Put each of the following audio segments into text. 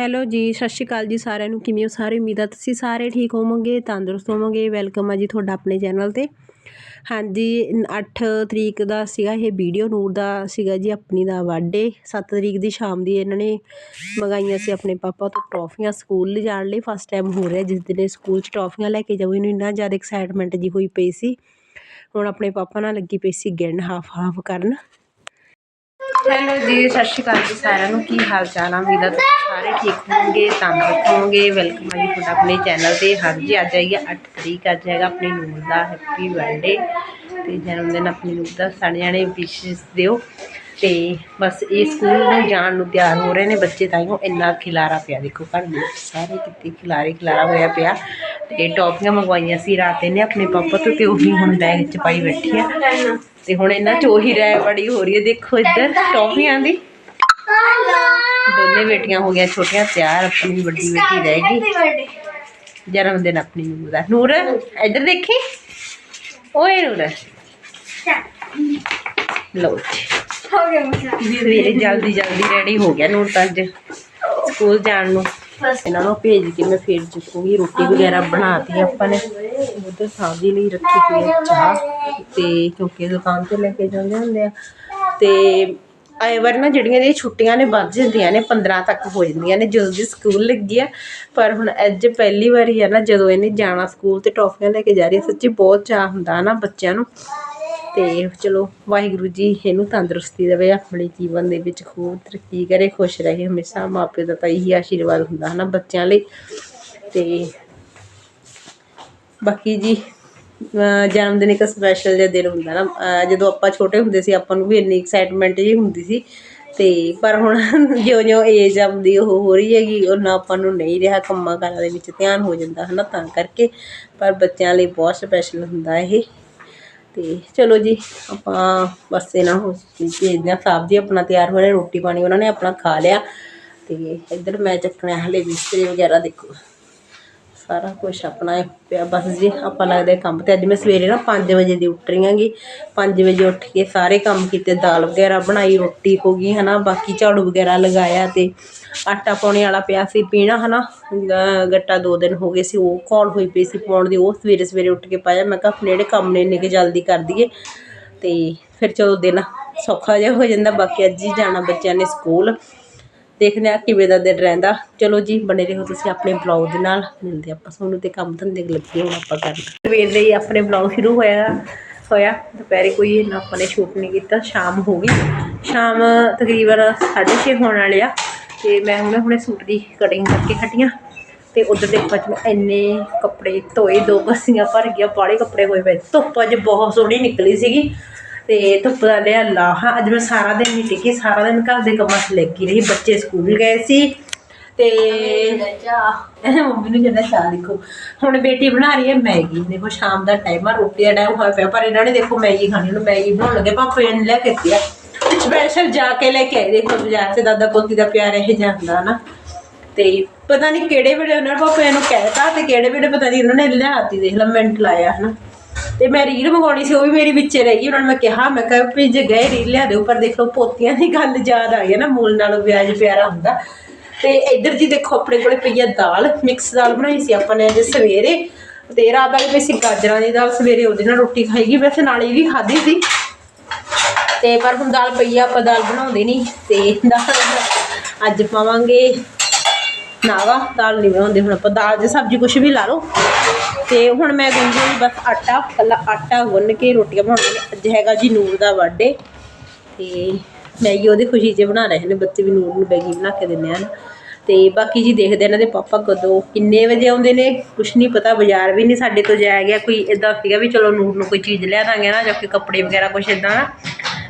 Hello ਜੀ ਸਤਿ ਸ਼੍ਰੀ ਅਕਾਲ ਜੀ ਸਾਰਿਆਂ ਨੂੰ। ਕਿਵੇਂ ਹੋ? ਸਾਰੇ ਉਮੀਦ ਆ ਤੁਸੀਂ ਸਾਰੇ ਠੀਕ ਹੋਵੋਗੇ ਤੰਦਰੁਸਤ ਹੋਵੋਗੇ? ਵੈਲਕਮ ਆ ਜੀ ਤੁਹਾਡਾ ਆਪਣੇ ਚੈਨਲ ਤੇ। ਹਾਂਜੀ ਅੱਠ ਤਰੀਕ ਦਾ ਸੀਗਾ ਇਹ ਵੀਡੀਓ, ਨੂਰ ਦਾ ਸੀਗਾ ਜੀ ਆਪਣੀ ਦਾ ਬਰਥਡੇ ਸੱਤ ਤਰੀਕ ਦੀ ਸ਼ਾਮ ਦੀ ਇਹਨਾਂ ਨੇ ਮੰਗਾਈਆਂ ਸੀ ਆਪਣੇ ਪਾਪਾ ਤੋਂ ਟਰੋਫੀਆਂ ਸਕੂਲ ਲਿਜਾਣ ਲਈ। ਫਸਟ ਟਾਈਮ ਹੋ ਰਿਹਾ ਜਿਸ ਦਿਨ ਸਕੂਲ 'ਚ ਟਰੋਫੀਆਂ ਲੈ ਕੇ ਜਾਊ। ਇਹਨੂੰ ਇੰਨਾ ਜ਼ਿਆਦਾ ਐਕਸਾਈਟਮੈਂਟ ਜੀ ਹੋਈ ਪਈ ਸੀ। ਹੁਣ ਆਪਣੇ ਪਾਪਾ ਨਾਲ ਲੱਗੀ ਪਈ ਸੀ ਗਿਣ ਹਾਫ ਹਾਫ ਕਰਨ। ਹੈਲੋ ਜੀ, ਸਤਿ ਸ਼੍ਰੀ ਅਕਾਲ ਜੀ ਸਾਰਿਆਂ ਨੂੰ। ਕੀ ਹਾਲ ਚਾਲ ਆ? ਉਮੀਦ ਆ ਤੁਸੀਂ ਸਾਰੇ ਠੀਕ ਹੋਵੋਗੇ ਤੰਦਰੁਸਤ ਹੋਵੋਗੇ। ਵੈਲਕਮ ਆ ਜੀ ਤੁਹਾਡਾ ਆਪਣੇ ਚੈਨਲ ਤੇ। ਹਾਂਜੀ ਅੱਜ ਆਈ ਹੈ 8 ਤਰੀਕ। ਅੱਜ ਹੈਗਾ ਆਪਣੀ ਨੂਰ ਦਾ ਹੈਪੀ ਬਰਥਡੇ ਤੇ ਜਨਮ ਦਿਨ ਆਪਣੀ ਨੂਰ ਦਾ, ਸਾਰੇ ਜਾਣੇ ਵਿਸ਼ੇਸ ਦਿਓ। ਤੇ ਬਸ ਇਹ ਸਕੂਲ ਨੂੰ ਜਾਣ ਨੂੰ ਤਿਆਰ ਹੋ ਰਹੇ ਨੇ। ਬੱਚੇ ਤਾਈਓ ਇੰਨਾ ਖਿਲਾਰਾ ਪਿਆ। ਦੇਖੋ, ਘਰ ਦੇ ਸਾਰੇ ਕਿਤੇ ਖਿਲਾਰੇ ਖਿਲਾਰਾ ਹੋਇਆ ਪਿਆ। ਤੇ ਟੌਫੀਆਂ ਮੰਗਵਾਈਆਂ ਸੀ। ਰਾਤ ਇਹਨੇ ਆਪਣੇ ਪਾਪਾ ਤੋਂ ਤੇ ਉਹੀ ਹੁਣ ਬੈਗ 'ਚ ਪਾਈ ਬੈਠੀ ਆ। ਤੇ ਹੁਣ ਇਹਨਾਂ 'ਚ ਉਹੀ ਰਹਿ ਬੜੀ ਹੋ ਰਹੀ ਹੈ। ਦੇਖੋ ਇੱਧਰ ਟੌਫੀਆਂ ਦੀ। ਦੋਨੇ ਬੇਟੀਆਂ ਹੋ ਗਈਆਂ ਛੋਟੀਆਂ ਤਿਆਰ ਆਪਣੀ ਵੱਡੀ ਬੇਟੀ ਰਹਿ ਗਈ। ਜਨਮ ਦਿਨ ਆਪਣੀ ਨੂਰ ਦਾ। ਨੂਰ ਇੱਧਰ ਦੇਖੀ? ਓਏ ਨੂਰ। ਲਓ ਹੋ ਗਿਆ ਸਵੇਰੇ ਜਲਦੀ ਜਲਦੀ ਰੈਡੀ ਹੋ ਗਿਆ ਨੂਰ ਤਾਂ ਅੱਜ। ਸਕੂਲ ਜਾਣ ਨੂੰ। ਇਹਨਾਂ ਨੂੰ ਭੇਜ ਕੇ ਮੈਂ ਫੇਰ ਚੁੱਕੂਗੀ ਰੋਟੀ ਵਗੈਰਾ ਬਣਾਤੀ, ਆਪਾਂ ਨੇ ਉਧਰ ਸਾਦੀ ਲਈ ਰੱਖੀ ਹੋਈ ਹੈ ਚਾਹ ਤੇ ਕਿਉਂਕਿ ਦੁਕਾਨ ਤੇ ਲੈ ਕੇ ਜਾਂਦੇ ਹੁੰਦੇ ਆ। ਤੇ ਆਏ ਵਾਰ ਨਾ ਜਿਹੜੀਆਂ ਇਹ ਛੁੱਟੀਆਂ ਨੇ ਵੱਧ ਜਾਂਦੀਆਂ ਨੇ 15 ਤੱਕ ਹੋ ਜਾਂਦੀਆਂ ਨੇ, ਜਦੋਂ ਦੀ ਸਕੂਲ ਲੱਗੀ ਆ। ਪਰ ਹੁਣ ਅੱਜ ਪਹਿਲੀ ਵਾਰੀ ਆ ਨਾ, ਜਦੋਂ ਇਹਨੇ ਜਾਣਾ ਸਕੂਲ ਤੇ ਟੌਫੀਆਂ ਲੈ ਕੇ ਜਾ ਰਹੀ ਹੈ ਸੱਚੀ ਬਹੁਤ ਚਾਹ ਹੁੰਦਾ ਨਾ ਬੱਚਿਆਂ ਨੂੰ। ਤੇ ਚਲੋ, ਵਾਹਿਗੁਰੂ ਜੀ ਇਹਨੂੰ ਤੰਦਰੁਸਤੀ ਦੇਵੇ, ਆਪਣੇ ਜੀਵਨ ਦੇ ਵਿੱਚ ਖੂਬ ਤਰੱਕੀ ਕਰੇ, ਖੁਸ਼ ਰਹੇ, ਹਮੇਸ਼ਾ ਮਾਪੇ ਦਾ ਤਾਂ ਇਹੀ ਆਸ਼ੀਰਵਾਦ ਹੁੰਦਾ ਹੈ ਨਾ ਬੱਚਿਆਂ ਲਈ। ਤੇ ਬਾਕੀ ਜੀ ਜਨਮ ਦਿਨ ਇੱਕ ਸਪੈਸ਼ਲ ਜਿਹਾ ਦਿਨ ਹੁੰਦਾ ਨਾ ਜਦੋਂ ਆਪਾਂ ਛੋਟੇ ਹੁੰਦੇ ਸੀ, ਆਪਾਂ ਨੂੰ ਵੀ ਇੰਨੀ ਐਕਸਾਈਟਮੈਂਟ ਜੀ ਹੁੰਦੀ ਸੀ। ਤੇ ਪਰ ਹੁਣ ਜਿਉਂ-ਜਿਉਂ ਏਜ ਆਉਂਦੀ ਉਹ ਹੋ ਰਹੀ ਹੈਗੀ ਉਹਨਾਂ ਆਪਾਂ ਨੂੰ ਨਹੀਂ ਰਿਹਾ ਕੰਮਾਂ ਕਾਰਾਂ ਦੇ ਵਿੱਚ ਧਿਆਨ ਹੋ ਜਾਂਦਾ ਹੈ ਨਾ ਤਾਂ ਕਰਕੇ। ਪਰ ਬੱਚਿਆਂ ਲਈ ਬਹੁਤ ਸਪੈਸ਼ਲ ਹੁੰਦਾ ਇਹ। ਤੇ ਚਲੋ ਜੀ, ਆਪਾਂ ਬਸ ਇਹਨਾਂ ਨੂੰ ਭੇਜਦੇ ਹਾਂ। ਸਾਹਿਬ ਜੀ ਆਪਣਾ ਤਿਆਰ ਹੋ ਰਹੇ ਰੋਟੀ ਪਾਣੀ ਉਹਨਾਂ ਨੇ ਆਪਣਾ ਖਾ ਲਿਆ। ਤੇ ਇੱਧਰ ਮੈਂ ਚੱਕਣਾ ਹਲੇ ਬਿਸਤਰੇ ਵਗੈਰਾ ਦੇਖੋ। ਸਾਰਾ ਕੁਝ ਆਪਣਾ ਇਹ ਪਿਆ। ਬਸ ਜੀ, ਆਪਾਂ ਲੱਗਦੇ ਕੰਮ ਤੇ ਅੱਜ ਮੈਂ ਸਵੇਰੇ ਨਾ 5 ਵਜੇ ਦੀ ਉੱਠ ਰਹੀ ਹਾਂਗੀ 5 ਵਜੇ ਉੱਠ ਕੇ ਸਾਰੇ ਕੰਮ ਕੀਤੇ, ਦਾਲ ਵਗੈਰਾ ਬਣਾਈ, ਰੋਟੀ ਹੋ ਗਈ, ਹਨਾ। ਬਾਕੀ ਝਾੜੂ ਵਗੈਰਾ ਲਗਾਇਆ ਤੇ ਆਟਾ ਪਾਉਣੇ ਵਾਲਾ ਪਿਆ ਸੀ ਪੀਣਾ, ਹਨਾ। ਗ- ਗੱਟਾ ਦੋ ਦਿਨ ਹੋ ਗਏ ਸੀ, ਉਹ ਕੌਲ ਹੋਈ ਪਈ ਸੀ ਪਾਉਣ ਦੀ, ਉਹ ਸਵੇਰੇ ਸਵੇਰੇ ਉੱਠ ਕੇ ਪਾਇਆ। ਮੈਂ ਕਿਹਾ, ਆਪਣੇ ਜਿਹੜੇ ਕੰਮ ਨੇ ਇੰਨੇ ਕਿ ਜਲਦੀ ਕਰ ਦਈਏ। ਤੇ ਫਿਰ ਚਲੋ ਦਿਨ ਸੌਖਾ ਜਿਹਾ ਹੋ ਜਾਂਦਾ, ਬਾਕੀ ਅੱਜ ਹੀ ਜਾਣਾ ਬੱਚਿਆਂ ਨੇ ਸਕੂਲ। ਦੇਖਦੇ ਆ ਕਿਵੇਂ ਦਾ ਦਿਨ ਰਹਿੰਦਾ। ਚਲੋ ਜੀ, ਬਣੇ ਰਹੋ ਤੁਸੀਂ ਆਪਣੇ ਬਲੌਗ ਦੇ ਨਾਲ। ਮਿਲਦੇ ਆਪਾਂ ਤੁਹਾਨੂੰ ਤੇ ਕੰਮ ਧੰਦੇ ਲੱਗੇ ਹੁਣ ਆਪਾਂ ਕਰਨ। ਸਵੇਰ ਦੇ ਹੀ ਆਪਣੇ ਬਲੌਗ ਸ਼ੁਰੂ ਹੋਇਆ ਹੋਇਆ। ਦੁਪਹਿਰੇ ਕੋਈ ਇੰਨਾ ਆਪਾਂ ਨੇ ਸ਼ੂਟ ਨਹੀਂ ਕੀਤਾ, ਸ਼ਾਮ ਹੋ ਗਈ। ਸ਼ਾਮ ਤਕਰੀਬਨ 6:30 ਹੋਣ ਵਾਲੇ ਆ। ਤੇ ਮੈਂ ਹੁਣੇ ਹੁਣੇ ਸੂਟ ਦੀ ਕਟਿੰਗ ਕਰਕੇ ਹਟੀਆਂ। ਤੇ ਉਧਰ ਦੇਖੋ ਅੱਜ ਮੈਂ ਇੰਨੇ ਕੱਪੜੇ ਧੋਏ, ਦੋ ਬੱਸੀਆਂ ਭਰ ਗਿਆ ਬਾੜੇ ਕੱਪੜੇ ਹੋਏ ਪਏ। ਧੁੱਪ ਅੱਜ ਬਹੁਤ ਸੋਹਣੀ ਨਿਕਲੀ ਸੀਗੀ। ਤੇ ਧੁੱਪ ਦਾ ਲਿਆ ਲਾਹਾ ਅੱਜ ਮੈਂ ਸਾਰਾ ਦਿਨ ਨਹੀਂ ਟਿਕੀ, ਸਾਰਾ ਦਿਨ ਘਰ ਦੇ ਕੰਮਾਂ 'ਚ ਲੱਗੀ ਰਹੀ। ਬੱਚੇ ਸਕੂਲ ਗਏ ਸੀ ਤੇ ਮੰਮੀ ਨੂੰ ਕਹਿੰਦਾ ਚਾਹ ਦੇਖੋ, ਹੁਣ ਬੇਟੀ ਬਣਾ ਰਹੀ ਹੈ ਮੈਗੀ। ਦੇਖੋ, ਸ਼ਾਮ ਦਾ ਟਾਈਮ ਆ ਰੋਟੀ ਦਾ ਟਾਈਮ ਹੋਇਆ ਪਿਆ, ਪਰ ਇਹਨਾਂ ਨੇ ਦੇਖੋ ਮੈਗੀ ਖਾਣੀ ਨੂੰ ਮੈਗੀ ਬਣਾਉਣ ਲੱਗੇ, ਪਾਪੇ ਨੇ ਲੈ ਕੇ ਦਿੱਤੀ ਸਪੈਸ਼ਲ ਜਾ ਕੇ ਲੈ ਕੇ ਆਏ। ਦੇਖੋ, ਬਾਜ਼ਾਰ 'ਚ ਦਾਦਾ ਪੋਤੀ ਦਾ ਪਿਆਰ ਇਹ ਜਾਂਦਾ ਨਾ। ਤੇ ਪਤਾ ਨਹੀਂ ਕਿਹੜੇ ਵੇਲੇ ਉਹਨਾਂ ਨੇ ਪਾਪੇ ਨੂੰ ਕਹਿਤਾ ਤੇ ਕਿਹੜੇ ਵੇਲੇ ਪਤਾ ਨਹੀਂ ਉਹਨਾਂ ਨੇ ਲਿਆਤੀ, ਦੇਖ ਲਾ, ਮਿੰਟ ਲਾਇਆ ਹਨਾ। ਤੇ ਮੈਂ ਰੀਲ ਮੰਗਾਉਣੀ ਸੀ, ਉਹ ਵੀ ਮੇਰੀ ਵਿੱਚੇ ਰਹਿ ਗਈ। ਉਹਨਾਂ ਨੇ ਮੈਂ ਕਿਹਾ ਮੈਂ ਕਿਹਾ, ਵੀ ਜੇ ਗਏ ਰੀਲ ਲਿਆ ਦਿਓ, ਪਰ ਦੇਖ ਲਓ, ਪੋਤੀਆਂ ਦੀ ਗੱਲ ਯਾਦ ਆ ਗਈ ਨਾ, ਮੂਲ ਨਾਲੋਂ ਵਿਆਜ ਪਿਆਰਾ ਹੁੰਦਾ। ਤੇ ਇੱਧਰ ਜੀ ਦੇਖੋ, ਆਪਣੇ ਕੋਲੇ ਪਈ ਆ ਦਾਲ, ਮਿਕਸ ਦਾਲ ਬਣਾਈ ਸੀ ਆਪਾਂ ਨੇ ਅੱਜ ਸਵੇਰੇ। ਤੇ ਰਾਤ ਵਾਲੀ ਪਈ ਸੀ ਗਾਜਰਾਂ ਦੀ ਦਾਲ, ਸਵੇਰੇ ਉਹਦੇ ਨਾਲ ਰੋਟੀ ਖਾਈਗੀ ਵੈਸੇ ਨਾਲ ਇਹ ਵੀ ਖਾਧੀ ਸੀ। ਤੇ ਪਰ ਹੁਣ ਦਾਲ ਪਈ ਆ, ਆਪਾਂ ਦਾਲ ਬਣਾਉਂਦੇ ਨਹੀਂ, ਤੇ ਦਾਲ ਅੱਜ ਪਾਵਾਂਗੇ। ਨਾਵਾ ਦਾਲ ਨਹੀਂ ਬਣਾਉਂਦੇ ਹੁਣ ਆਪਾਂ। ਦਾਲ ਦੀ ਸਬਜ਼ੀ ਕੁਝ ਵੀ ਲਾ ਲਓ। ਤੇ ਹੁਣ ਮੈਂ ਗੁੰਦੀ ਹੋਈ ਬਸ ਆਟਾ ਕੱਲਾ ਆਟਾ ਗੁੰਨ ਕੇ ਰੋਟੀਆਂ ਬਣਾਉਣੀਆਂ ਅੱਜ ਹੈਗਾ ਜੀ ਨੂਰ ਦਾ ਬਰਥਡੇ ਤੇ ਮੈਗੀ ਉਹਦੀ ਖੁਸ਼ੀ 'ਚ ਬਣਾ ਰਹੇ ਨੇ ਬੱਚੇ ਵੀ ਨੂਰ ਨੂੰ ਮੈਗੀ ਬਣਾ ਕੇ ਦਿੰਦੇ ਹਨ। ਤੇ ਬਾਕੀ ਜੀ ਦੇਖਦੇ ਇਹਨਾਂ ਦੇ ਪਾਪਾ ਕਦੋਂ, ਕਿੰਨੇ ਵਜੇ ਆਉਂਦੇ ਨੇ, ਕੁਛ ਨਹੀਂ ਪਤਾ, ਬਾਜ਼ਾਰ ਵੀ ਨਹੀਂ ਸਾਡੇ ਤੋਂ ਜਾਇਆ ਗਿਆ। ਕੋਈ ਇਦਾਂ ਸੀਗਾ ਵੀ ਚਲੋ ਨੂਰ ਨੂੰ ਕੋਈ ਚੀਜ਼ ਲਿਆ ਦਾਂਗੇ ਨਾ ਜਾਂ ਕੋਈ ਕੱਪੜੇ ਵਗੈਰਾ ਕੁਛ ਇਦਾਂ ਨਾ।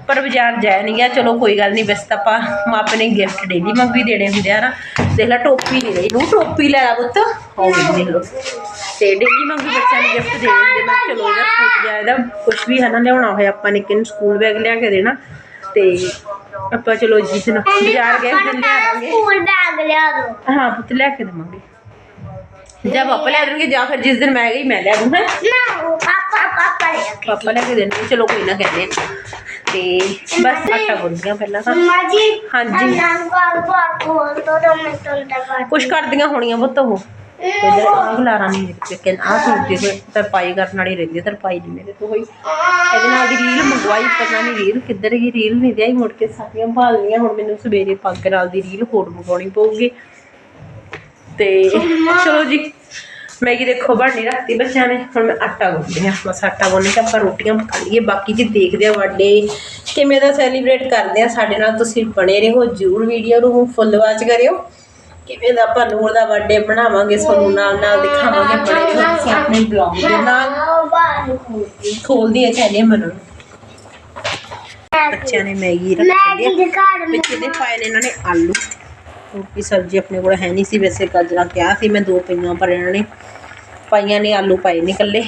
ਪਰ ਬਾਜ਼ਾਰ ਜਾਇਆ ਨਹੀਂ ਗਿਆ। ਚਲੋ ਕੋਈ ਗੱਲ ਨਹੀਂ ਤਾਂ ਆਪਾਂ ਮਾਪੇ ਨੇ ਗਿਫਟ ਡੇਲੀ ਮੰਗ ਵੀ ਦੇਣੇ ਹੁੰਦੇ ਆ ਨਾ। ਦੇਖ ਲੈ ਟੋਪੀ ਨਹੀਂ ਲਈ ਨੂੰ ਟੋਪੀ ਲੈ ਆ ਪੁੱਤ। ਉਹ ਵੀ ਦੇਖ ਲਓ। ਤੇ ਡੇਲੀ ਮੰਗ ਬੱਚਿਆਂ ਨੂੰ ਗਿਫਟ ਦੇ ਦਿੰਦੇ ਮੈਂ ਚਲੋ ਇਹਦਾ ਸੂਟ ਜਾਂ ਇਹਦਾ ਕੁਝ ਵੀ ਹੈ ਨਾ ਲਿਆਉਣਾ ਹੋਇਆ ਆਪਾਂ ਨੇ ਕਿਨ ਸਕੂਲ ਬੈਗ ਲਿਆ ਕੇ ਦੇਣਾ। ਤੇ ਆਪਾਂ ਚਲੋ ਜੀ ਜਨ ਬਾਜ਼ਾਰ ਗਏ ਫਿਰ ਲਿਆ ਦਾਂਗੇ। ਸਕੂਲ ਬੈਗ ਲਿਆ ਦੋ। ਹਾਂ ਪੁੱਤ ਲੈ ਕੇ ਦੇਵਾਂਗੇ। ਜਾਂ ਪਾਪਾ ਲੈ ਦੇਣਗੇ ਜਾਂ ਫਿਰ ਜਿਸ ਦਿਨ ਮੈਂ ਗਈ ਮੈਂ ਲੈ ਦੂੰ ਹੈ। ਨਾ ਉਹ ਪਾਪਾ ਪਾਪਾ ਲਿਆ ਪਾਪਾ ਲੈ ਕੇ ਦੇਣਗੇ। ਆ। ਤੇ ਬਸ ਆਟਾ ਗੁੰਨਦੀਆਂ ਪਹਿਲਾਂ ਤਾਂ। ਮੰਮਾ ਜੀ ਹਾਂਜੀ। ਨਾਨ ਬਾਰ ਬਾਰ ਕੋਲ ਤੋਂ ਦੋ ਮਿੰਟ ਤੋਂ ਕਰ ਕੁਛ ਕਰਦੀਆਂ ਹੋਣੀਆਂ ਪੁੱਤ ਉਹ। ਆਹ ਖਲਾਰਾ ਨਹੀਂ ਲੇਕਿਨ ਆਹ ਸੂਟ ਦੇ ਤਰਪਾਈ ਕਰਨ ਵਾਲੀ ਰਹਿੰਦੀ ਤਰਪਾਈ ਨਹੀਂ ਮੇਰੇ ਤੋਂ ਹੋਈ। ਇਹਦੇ ਨਾਲ ਦੀ ਰੀਲ ਮੰਗਵਾਈ ਪਤਾ ਨਹੀਂ ਰੀਲ ਕਿੱਧਰ ਗਈ ਰੀਲ ਨਹੀਂ ਦਿਆਈ ਮੁੜ ਕੇ ਸਾਰੀਆਂ ਭਾਲ ਲਈਆਂ ਹੁਣ ਮੈਨੂੰ ਸਵੇਰੇ ਪੱਗ ਨਾਲ ਦੀ ਰੀਲ ਹੋਰ ਮੰਗਵਾਉਣੀ ਪਊਗੀ। ਤੇ ਚਲੋ ਜੀ ਮੈਗੀ ਦੇਖੋ ਬਣਨੀ ਰੱਖਤੀ ਬੱਚਿਆਂ ਨੇ। ਹੁਣ ਮੈਂ ਆਟਾ ਗੁੰਨਦੀ ਹਾਂ। ਬਸ ਆਟਾ ਗੁੰਨ ਕੇ ਆਪਾਂ ਰੋਟੀਆਂ ਪਕਾ ਲਈਏ। ਬਾਕੀ ਜੀ ਦੇਖਦੇ ਆ ਵੱਡੇ ਕਿਵੇਂ ਦਾ ਸੈਲੀਬ੍ਰੇਟ ਕਰਦੇ ਆ। ਸਾਡੇ ਨਾਲ ਤੁਸੀਂ ਬਣੇ ਰਹੋ। ਜਰੂਰ ਵੀਡੀਓ ਨੂੰ ਫੁੱਲ ਵਾਚ ਕਰਿਓ। ਕਿਵੇਂ ਦਾ ਆਪਾਂ ਨੂਰ ਦਾ ਬਰਥਡੇ ਬਣਾਵਾਂਗੇ ਤੁਹਾਨੂੰ ਨਾਲ ਨਾਲ ਦਿਖਾਵਾਂਗੇ। ਬਣੇ ਰਹੋ ਤੁਸੀਂ ਆਪਣੇ ਬਲੌਗ ਦੇ ਨਾਲ। ਖੋਲਦੀ ਹੈ ਚਾਹਨੇ ਮਨ ਬੱਚਿਆਂ ਨੇ ਮੈਗੀ ਰੱਖ ਘਰ ਵਿੱਚ ਇਹਦੇ ਪਾਏ ਨੇ ਇਹਨਾਂ ਨੇ ਆਲੂ। ਕਿਉਂਕਿ ਸਬਜ਼ੀ ਆਪਣੇ ਕੋਲ ਹੈ ਨਹੀਂ ਸੀ। ਵੈਸੇ ਗਾਜਰਾਂ ਕਿਹਾ ਸੀ ਮੈਂ ਦੋ ਪਈਆਂ ਪਰ ਇਹਨਾਂ ਨੇ ਪਾਈਆਂ ਨੇ ਆਲੂ ਪਾਏ ਨੇ ਇਕੱਲੇ।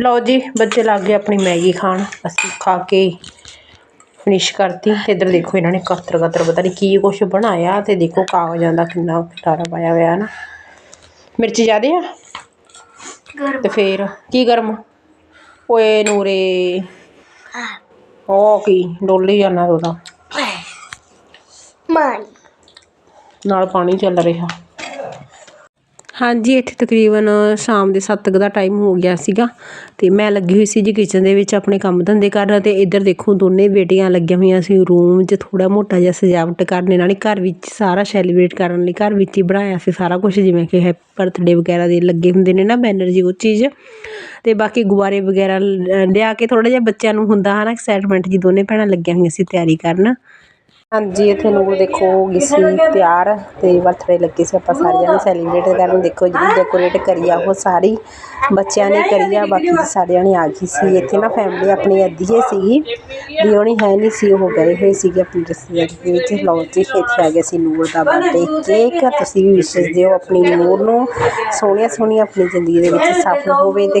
ਲਓ ਜੀ ਬੱਚੇ ਲੱਗ ਗਏ ਆਪਣੀ ਮੈਗੀ ਖਾਣ। ਅਸੀਂ ਖਾ ਕੇ ਫਿਨਿਸ਼ ਕਰਤੀ। ਤੇ ਇੱਧਰ ਦੇਖੋ ਇਹਨਾਂ ਨੇ ਕਤਰ ਕਤਰ ਪਤਾ ਨਹੀਂ ਕੀ ਕੁਛ ਬਣਾਇਆ ਤੇ ਦੇਖੋ ਕਾਗਜ਼ਾਂ ਦਾ ਕਿੰਨਾ ਖਟਾਰਾ ਪਾਇਆ ਹੋਇਆ ਨਾ। ਮਿਰਚ ਜ਼ਿਆਦੇ ਆ? ਤੇ ਫੇਰ ਕੀ ਗਰਮ? ਓਏ ਨੂਰੇ। ਉਹ ਕੀ ਡੋਲੀ ਜਾਣਾ ਉਹਦਾ। ਮਾਈ ਨਾਲ ਪਾਣੀ ਚੱਲ ਰਿਹਾ। ਹਾਂਜੀ, ਇੱਥੇ ਤਕਰੀਬਨ ਸ਼ਾਮ ਦੇ 7 ਦਾ ਟਾਈਮ ਹੋ ਗਿਆ ਸੀਗਾ ਅਤੇ ਮੈਂ ਲੱਗੀ ਹੋਈ ਸੀ ਜੀ ਕਿਚਨ ਦੇ ਵਿੱਚ ਆਪਣੇ ਕੰਮ ਧੰਦੇ ਕਰਨ ਅਤੇ ਇੱਧਰ ਦੇਖੋ ਦੋਨੇ ਬੇਟੀਆਂ ਲੱਗੀਆਂ ਹੋਈਆਂ ਸੀ ਰੂਮ 'ਚ ਥੋੜ੍ਹਾ ਮੋਟਾ ਜਿਹਾ ਸਜਾਵਟ ਕਰਨ ਇਹਨਾਂ ਨੇ ਘਰ ਵਿੱਚ ਸਾਰਾ ਸੈਲੀਬ੍ਰੇਟ ਕਰਨ ਲਈ ਘਰ ਵਿੱਚ ਹੀ ਬਣਾਇਆ ਸੀ ਸਾਰਾ ਕੁਝ ਜਿਵੇਂ ਕਿ ਹੈ ਬਰਥਡੇ ਵਗੈਰਾ ਦੇ ਲੱਗੇ ਹੁੰਦੇ ਨੇ ਨਾ ਬੈਨਰ ਜੀ ਉਹ ਚੀਜ਼ ਅਤੇ ਬਾਕੀ ਗੁਬਾਰੇ ਵਗੈਰਾ ਲਿਆ ਕੇ ਥੋੜ੍ਹਾ ਜਿਹਾ ਬੱਚਿਆਂ ਨੂੰ ਹੁੰਦਾ ਹੈ ਨਾ ਐਕਸਾਈਟਮੈਂਟ ਜੀ ਦੋਨੇ ਭੈਣਾਂ ਲੱਗੀਆਂ ਹੋਈਆਂ ਸੀ ਤਿਆਰੀ ਕਰਨ। ਹਾਂਜੀ, ਇੱਥੇ ਨੂਰ ਦੇਖੋ ਹੋ ਗਈ ਸੀ ਤਿਆਰ ਤੇ ਬਰਥਡੇ ਲੱਗੇ ਸੀ, ਆਪਾਂ ਸਾਰੇ ਜਣੇ ਸੈਲੀਬ੍ਰੇਟ ਕਰਨ ਦੇਖੋ, ਜਿਹੜੀ ਡੈਕੋਰੇਟ ਕਰੀ ਆ, ਉਹ ਸਾਰੀ ਬੱਚਿਆਂ ਨੇ ਕਰੀ ਆ, ਬਾਕੀ ਸਾਰੇ ਜਣੇ ਆ ਗਈ ਸੀ। ਇੱਥੇ ਨਾ ਫੈਮਿਲੀ ਆਪਣੀ ਅੱਧੀ ਹੀ ਸੀਗੀ, ਵੀ ਉਹਨੇ ਹੈ ਨਹੀਂ ਸੀ, ਉਹ ਗਏ ਹੋਏ ਸੀਗੇ ਆਪਣੀ ਰਿਸ਼ਤੇਦਾਰੀ ਦੇ ਵਿੱਚ, ਲਓ ਜੀ, ਇੱਥੇ ਆ ਗਿਆ ਸੀ ਨੂਰ ਦਾ ਬਰਥਡੇ ਕੇਕ ਤੁਸੀਂ ਵੀ ਵਿਸ਼ੇਸ ਦਿਓ ਆਪਣੀ ਨੂਰ ਨੂੰ, ਸੋਹਣੀਆਂ ਸੋਹਣੀਆਂ ਆਪਣੀ ਜ਼ਿੰਦਗੀ ਦੇ ਵਿੱਚ ਸਫਲ ਹੋਵੇ ਤੇ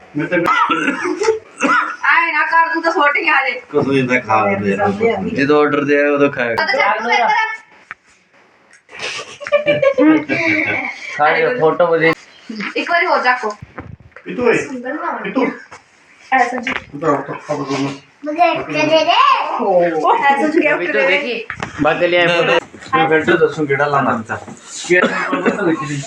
आए ना कर तू तो छोटी आ जे कुछ नहीं था खा ले ये तो ऑर्डर दे वो तो खाएगा सारे फ़ोटो मुझे एक बार हो जा को पितू है पितू ऐसा जी उधर तो खबर दो मुझे दे दे ओ। ऐसा जी क्या कर देखिए बात ले आए फ़ोटो। हाँ। फिर तो दसों केड़ा लाना था। केड़ा तो लिख ली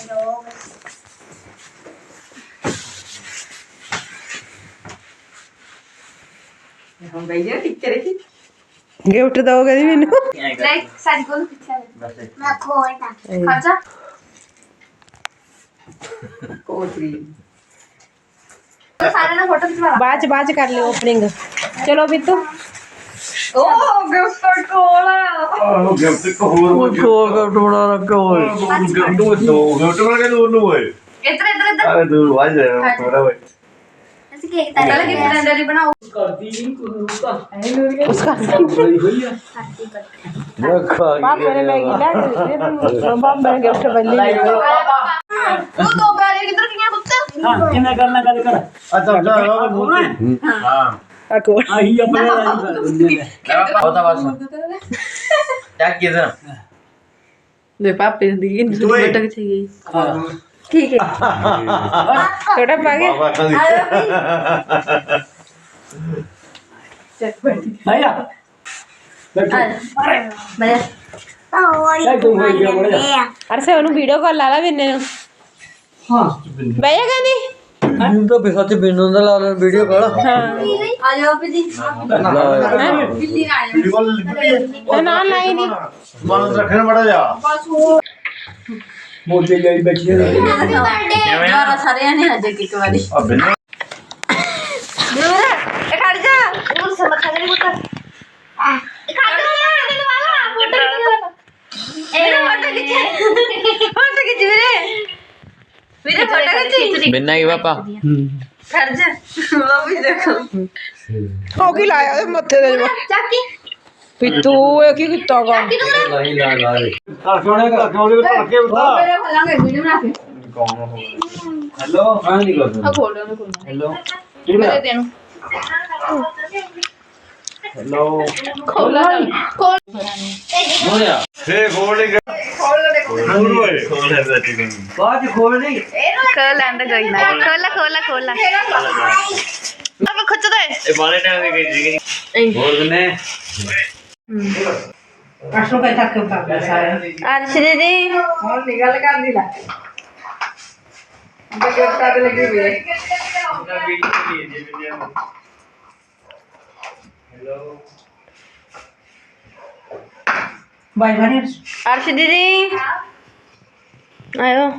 ਦੀ ਗਿਫਟ ਦੋਗੇ ਜੀ ਮੈਨੂੰ। ਲਾਈਕ ਸਾਡੀ ਕੋਲ ਪਿੱਛੇ ਬਸ ਮੈਂ ਖੋਲਦਾ ਖਰਚਾ ਸਾਰੇ ਨਾਲ ਫੋਟੋ ਖਿਚਵਾ ਬਾਅਦ ਚ ਬਾਅਦ ਚ ਕਰ ਲਿਓ ਓਪਨਿੰਗ ਚਲੋ ਬਿੱਤੂ ਓ ਗਿਫਟ ਕੋਲ। oh gamte ko hor ਕੋਲ। ਥੋੜਾ ਰੱਖੋ ਓਏ gamte do gamte ma ke do oi ਇੱਧਰ ਇੱਧਰ ਇੱਧਰ। ah do wa ja ora oi ਅਸੀਂ ਕੇਕ ਤਾਂ ਪਹਿਲਾਂ ਗਿਫਟ ਰੈਂਡਰ ਹੀ ਬਣਾਓ। ਕਰਦੀ ਨਹੀਂ ਤੁਹਾਨੂੰ ਤਾਂ। ਐ ਲੋਰੀ ਹੋਈ ਹੋਈ ਆ। ਸਾਡੀ ਕੱਟ ਪਾਪਾ ਮੇਰੇ ਮੈਂ ਗਿਲਾ ਦੇ। ਪਾਪਾ ਮੇਰੇ ਗਿਫਟ ਉਹ ਦੋ ਬਾਰੇ ਕਿੱਧਰ ਪਾਪੇ ਦੀ ਇੰਨੀ ਥੋੜਾ ਪਾ ਕੇ। ਬਾਬਾ ਕਹਿੰਦੀ ਮੈਂ ਅਰਸੇ ਉਹਨੂੰ ਵੀਡੀਓ ਕਾਲ ਲਾ ਲਾ ਬਿੰਨੇ ਨੂੰ। ਹਾਂ। ਬਈਆ ਕਹਿੰਦੀ। ਮੈਨੂੰ ਤਾਂ ਸੱਚ ਬਿੰਨੂ ਦਾ ਲਾ ਲੈ ਵੀਡੀਓ ਕਾਲ ਹਾਂ। ਆ ਜਾਓ ਵੀ ਜੀ। ਵੀਡੀਓ ਕਾਲ ਲਿਖੀ ਤੇ ਨਾਲ ਲਾਈ ਨਹੀਂ ਮਨ ਰੱਖਣਾ ਬੜਾ ਜਾ ਮੋਟੇ ਲਈ ਬੈਠੀ ਹੈ ਦੁਆਰਾ ਸਾਰਿਆਂ ਨੇ ਹਜੇ ਇੱਕ ਵਾਰੀ ਆ ਬਿੰਨਾ ਦੂਰ ਇਹ ਖੜ ਜਾ ਉਹ ਸਮਝ ਨਹੀਂ ਮੁੱਕਾ ਆ ਕੱਟ ਲੋ ਵਾਲਾ ਫੋਟੋ ਇਹ ਫੋਟੋ ਖਿੱਚ ਫੋਟੋ ਖਿੱਚ ਵੀਰੇ ਵੀਰੇ ਫੋਟੋ ਖਿੱਚ ਬਿੰਨਾ ਕੀ ਪਾਪਾ ਖੜ ਜਾ ਉਹ ਵੀ ਦੇਖੋ ਉਹ ਕੀ ਲਾਇਆ ਉਹਦੇ ਮੱਥੇ ਤੇ ਜਮਾ ਚਾਕੀ ਵੀ ਤੂੰ ਇਹ ਕੀ ਕੀਤਾ ਗਾ? ਨਹੀਂ ਲਾ ਲਾ ਰੇ ਕਾਖੋਣੇ ਕਾਖੋਣੇ ਤਾਂ ਕੇ ਬਤਾ ਮੇਰੇ ਖੋਲਾਂਗੇ ਵੀਡੀਓ ਬਣਾ ਕੇ। ਹੈਲੋ? ਹਾਂ ਨਹੀਂ। ਕਰਦਾ ਖੋਲ ਮੈਂ ਖੋਲ ਹੈਲੋ? ਮੈਂ ਦੇ ਨੂੰ ਹੈਲੋ? ਖੋਲ ਖੋਲ। ਹੋਇਆ ਫੇ ਖੋਲ ਲੈ ਲੈ ਨਹੀਂ ਬਾਅਦ ਚ ਖੋਲ ਨਹੀਂ ਖੋਲ ਲੈਂਦਾ ਕੋਈ ਨਾ ਖੋਲਾ ਖੋਲਾ ਖੋਲਾ ਆਪਾਂ ਖੁੱਚ ਦੇ। ਇਹ ਬਾਲੇ ਟਾਈਮ ਦੀ ਗਈ ਜੀ ਹੋਰ ਬਨੇ ਅਸ਼ੋ ਕਾ ਤੱਕ ਕਰਦਾ ਸਾਰਾ ਅਰਸ਼ ਦੀਦੀ ਹੁਣ ਨਿਕਲ ਕਰਦੀ ਲੈ ਬਗੇਟ ਕੱਢ ਲੱਗੀ ਵੀ ਬਾਈ ਬਾਈ ਅਰਸ਼ ਦੀਦੀ ਆਇਓ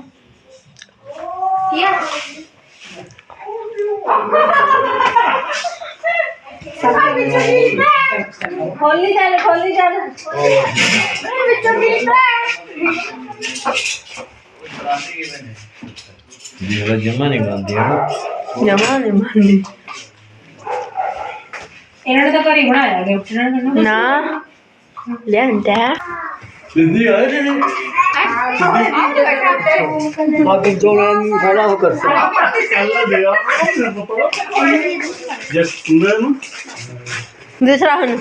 ਖੋਲੀ ਚੱਲ ਖੋਲੀ ਚੱਲ। ਵਿੱਚੋਂ ਮਿਲ ਜਿਹੜਾ ਜਮਾ ਨਹੀਂ ਗਾਉਂਦੀ ਹੈ ਜਮਾ ਨਹੀਂ ਮੰਨਦੀ ਇਹਨਾਂ ਨੇ ਤਾਂ ਘਰ ਹੀ ਬਣਾਇਆ ਗਿਫਟ ਇਹਨਾਂ ਨੇ ਨਾ ਲਿਆਂਦਾ। ਸਿੱਧੀ ਆ ਜਿਹੜੀ। ਬਾਕੀ ਜੋਣਾ ਨੂੰ ਸਾਰਾ ਹੋ ਕਰਦਾ ਕੱਲ ਪੂਰੇ ਨੂੰ ਦੂਸਰਾ ਹੁਣ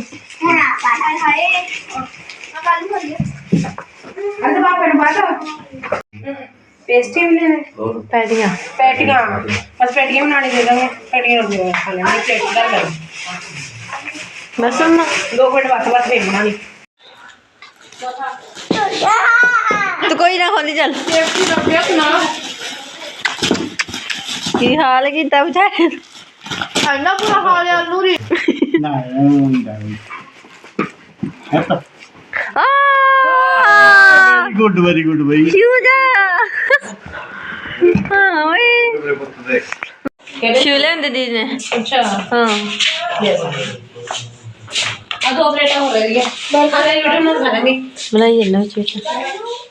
ਪੇਸਟੀ ਵੀ ਲੈਣੇ ਪੈਟੀਆਂ ਪੈਟੀਆਂ ਬਸ ਪੈਟੀਆਂ ਬਣਾਣੀ ਦੇ ਦਾਂਗੇ ਪੈਟੀਆਂ ਰੋਟੀ ਨਾਲ ਖਾ ਲੈਣੀ ਪਲੇਟ ਦਾ ਕਰ ਬਸ ਹੁਣ ਦੋ ਮਿੰਟ ਬਾਅਦ ਬਾਅਦ ਫੇਰ ਬਣਾਣੀ ਤੂੰ ਕੋਈ ਨਾ ਖੋਲੀ ਚੱਲ। ਕੀ ਹਾਲ ਕੀਤਾ ਵਿਚਾਰੇ ਇੰਨਾ ਬੁਰਾ ਹਾਲ ਹੈ ਨੂਰੀ। ਆ ਗੁੱਡ ਵੈਰੀ ਗੁੱਡ ਬਈ ਕਿਉਂ ਜਾ। ਹਾਂ ਓਏ ਸ਼ੂ ਲੈਂਦੇ ਦੀ ਨੇ ਅੱਛਾ ਹਾਂ ਆ ਦੋ ਪਲੇਟਾਂ ਹੋ ਰਹੀਆਂ ਬਸ ਆ ਲੈ ਰੋਟੀ ਨਾਲ ਖਾ ਲਾਂਗੇ ਬਣਾਈ ਜਾਂਦਾ ਵਿੱਚ ਦੇਖਿਆ ਕੋਈ ਗੱਲ ਨਹੀਂ ਖਾਓ ਤੁਸੀਂ ਖਾਓ ਖਾਓ ਖਾਓ ਆ ਦੇ ਔਰ ਇਹ ਮੰਗ ਲਈ ਜਾਂਦੀ ਆ ਆਲੇ ਫੜੀ ਐਸੇ ਸਿਕਾ ਕਰ ਆ ਲੋ ਹੋਰ ਬੈਠੀ ਖਲਾ ਪਰ ਬਾਹਰ ਦੇ ਨਾ ਅਜੇ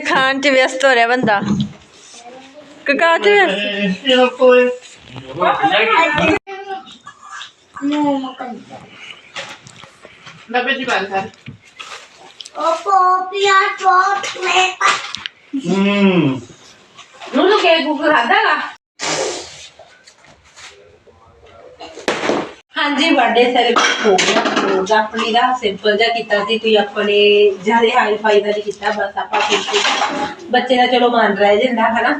ਖਾਣ ਚ ਵਿਅਸਤ ਹੋ ਰਿਹਾ ਬੰਦਾ ਕਕਾ ਚ ਵਿਅਸਤ ਇਹ ਕੋਈ ਉਹ ਪੋਪੀਆ ਚੋਕਲੇਟ ਹੂੰ ਨੂੰ ਨੂੰ ਕੇਕ ਕੁਕ ਖਾਦਾਗਾ ਹਾਂਜੀ ਬਰਥਡੇ ਸੈਲੀਬ੍ਰੇਟ ਹੋ ਗਿਆ। ਰੋਜ਼ ਆਪਣੀ ਦਾ ਸਿੰਪਲ ਜਿਹਾ ਕੀਤਾ ਸੀ। ਕੋਈ ਆਪਣੇ ਜ਼ਿਆਦਾ ਹਾਈ ਫਾਈ ਦਾ ਨਹੀਂ ਕੀਤਾ। ਬਸ ਆਪਾਂ ਸਿੰਪਲ ਬੱਚੇ ਦਾ ਚਲੋ ਮੰਨ ਰਹਿ ਜਾਂਦਾ ਹਨਾ?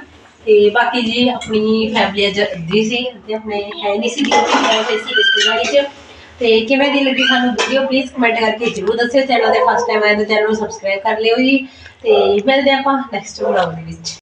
ਤੇ ਬਾਕੀ ਜੀ ਆਪਣੀ ਫੈਮਿਲੀ ਅੱਜ ਅੱਧੀ ਸੀ। ਤੇ ਆਪਣੇ ਹੈ ਨਹੀਂ ਸੀ। ਡਿਊਟੀ ਹੈ ਸੀ ਰਿਸ਼ਤੇਦਾਰੀ ਚ। ਤੇ ਕਿਵੇਂ ਦੀ ਲੱਗੀ ਸਾਨੂੰ ਵੀਡੀਓ ਪਲੀਜ਼ ਕਮੈਂਟ ਕਰਕੇ ਜਰੂਰ ਦੱਸਿਓ ਚੈਨਲ ਦੇ ਫਸਟ ਟਾਈਮ ਆਏ ਤਾਂ ਚੈਨਲ ਨੂੰ ਸਬਸਕ੍ਰਾਈਬ ਕਰ ਲਿਓ ਜੀ। ਤੇ ਮਿਲਦੇ ਆਪਾਂ ਨੈਕਸਟ ਵਲੌਗ ਦੇ ਵਿੱਚ।